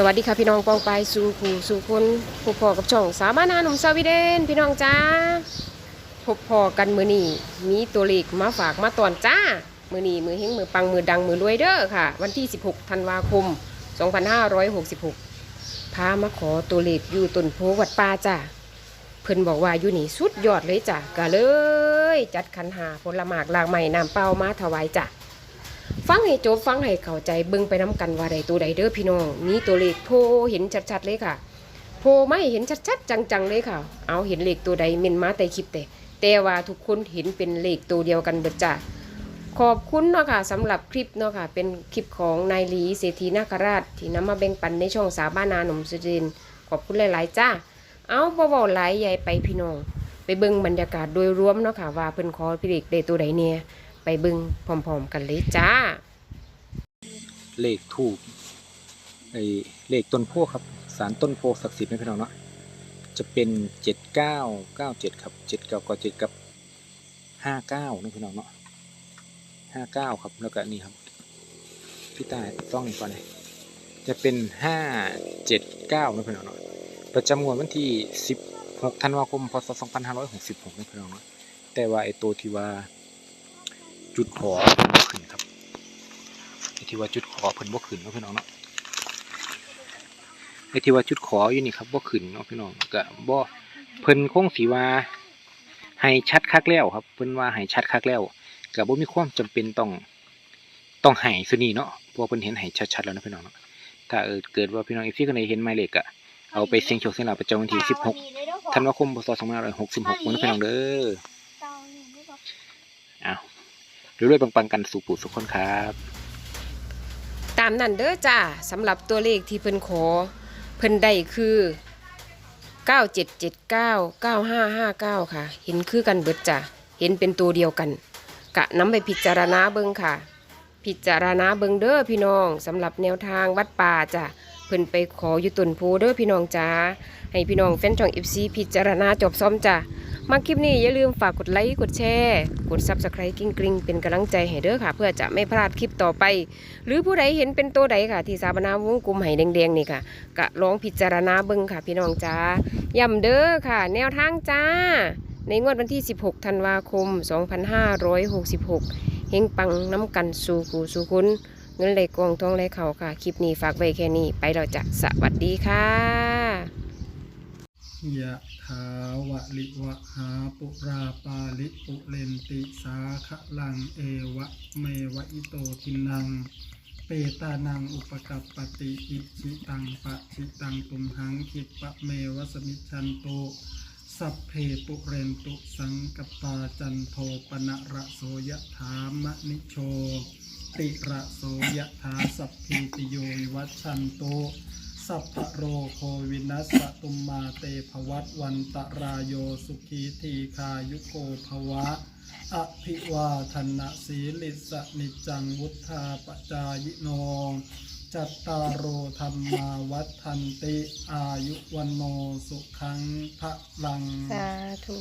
สวัสดีค่ะพี่น้องปองไปสู่ผู้สู่คนพบพอกับช่องสามารถนาหนุ่มสวีเดน พี่น้องจ้าพบพอกันมือนี้มีตัวเลขมาฝากมาตอนจ้า มือนี้มือเฮงมือปังมือดังมือรวยเด้อค่ะ วันที่ 16ธันวาคม 2566 พามาขอตัวเลขอยู่ต้นโพวัดป่าจ้าเพิ่นบอกว่าอยู่นี่สุดยอดเลยจ้ะก็เลย จัดขันหาผลหมากลากใหม่น้ำเปล่ามาถวายจ้ะ ฟังให้จบฟังให้เข้าใจเบิ่งไปน้กันว่าใดตัวใดเด้อพี่น้องมีตัวเลขโพเห็นชัดๆเลยค่ะ โพไม่เห็นชัดๆจังๆเลยค่ะ เอาเห็นเลขตัวใดเมนมาแต่คลิปแต่แต่ว่าทุกคนเห็นเป็นเลขตัวเดียวกันเบิดจ้ะขอบคุณเนาะค่ะสำหรับคลิปเนาะค่ะ เป็นคลิปของนายหลีเศรษฐีนาคราช ที่นำมาแบ่งปันในช่องสาบ้านนาหนุ่มสุรินขอบคุณหลาย ๆ จ้า เอาบ่เว้าหลายใหญ่ไปพี่น้อง ไปเบิ่งบรรยากาศโดยรวมเนาะค่ะ ว่าเพิ่นขอพี่เลขได้ตัวใดเนี่ย ไปบิ่งพร้อมๆกันเลยจ้า เลขถูกไอ้เลขต้นโพครับ สารต้นโพศักดิ์สิทธิ์นะพี่น้องเนาะจะเป็นเจ็ดเก้าเก้าเจ็ดครับเจ็ดเก้าก็เจ็ดกับห้าเก้านะพี่น้องเนาะห้าเก้าครับแล้วก็นี่ครับพี่ตายต้องก่อนเลยจะเป็นห้าเจ็ดเก้านะพี่น้องเนาะประจำงวดวันที่สิบหกธันวาคมพศสองพันห้าร้อยหกสิบหกนะพี่น้องเนาะแต่ว่าไอ้ตัวที่ว่า จุดขอบ่ขึ้นครับไอ้ที่ว่าจุดขอเพิ่นบ่ขึ้นเนาะพี่น้องเนาะไอ้ที่ว่าจุดขออยู่นี่ครับบ่ขึ้นเนาะพี่น้องก็บ่เพิ่นคงสิว่าให้ชัดคักแล้วครับ เพิ่นว่าให้ชัดคักแล้วก็บ่มีความจำเป็นต้องต้องให้ซุนี้เนาะเพราะว่าเพิ่นเห็นให้ชัดๆแล้วนะพี่น้องเนาะถ้าเออเกิดว่าพี่น้องอีกที่คนใดเห็นหมายเลขก็เอาไปเสียงโชคเสียงลาประจำวันที่16ธันวาคมพศ2566นะพี่น้องเด้อ รวยๆปังๆกันสู่ปู่สุขคนครับ ตามนั่นเด้อจ้าสำหรับตัวเลขที่เพิ่นขอ เพิ่นได้คือ 9779 9559 ค่ะ เห็นคือกันเบิดจ้ะเห็นเป็นตัวเดียวกัน กะนำไปพิจารณาเบิ่งค่ะ พิจารณาเบิ่งเด้อพี่น้องสำหรับแนวทางวัดป่าจ้ะเพิ่นไปขออยู่ต้นโพเด้อพี่น้องจ้าให้พี่น้องแฟนช่อง FC พิจารณาจบซ้อมจ้ะ มาคลิปนี้อย่าลืมฝากกดไลค์กดแชร์กด Subscribe กิ้งกริงเป็นกำลังใจให้เด้อค่ะ เพื่อจะไม่พลาดคลิปต่อไป หรือผู้ใดเห็นเป็นตัวใดค่ะ ที่สาบนาวงกลมไห้แดงๆนี่ค่ะกะลองพิจารณาเบิ่งค่ะ พี่น้องจ้าย้ำเด้อค่ะ แนวทางจ้า ในงวดวันที่ 16 ธันวาคม 2566 เฮงปังน้ำกันสู่กูสู่คุณเงินไหลกองทองไหลเข่าค่ะ คลิปนี้ฝากไว้แค่นี้ ไปเราจะสวัสดีค่ะ ยะถาวะลิวะหาปุราปาลิปุเรนติสาคะลังเอวะเมวะอิโตทินัง เปตานังอุปกัปปติอิชิตังปะชิตังตุมหังคิปะเมวะสมิชันโตสัพเพปุเรนตุสังกปาจันโทปนะระโสยะถามะนิโช ติระโสยะถาสัพพิติโยวัชันโต สัพพโรโควินัสตุมมาเตภวัตวันตรายโยสุขีทีคายุโกภวะ อภิวาทนะสีลิสนิจังวุธาปจายโน จัตตารโอธรรมาวัฏทันติอายุวันโนสุขังพระลัง สาธุ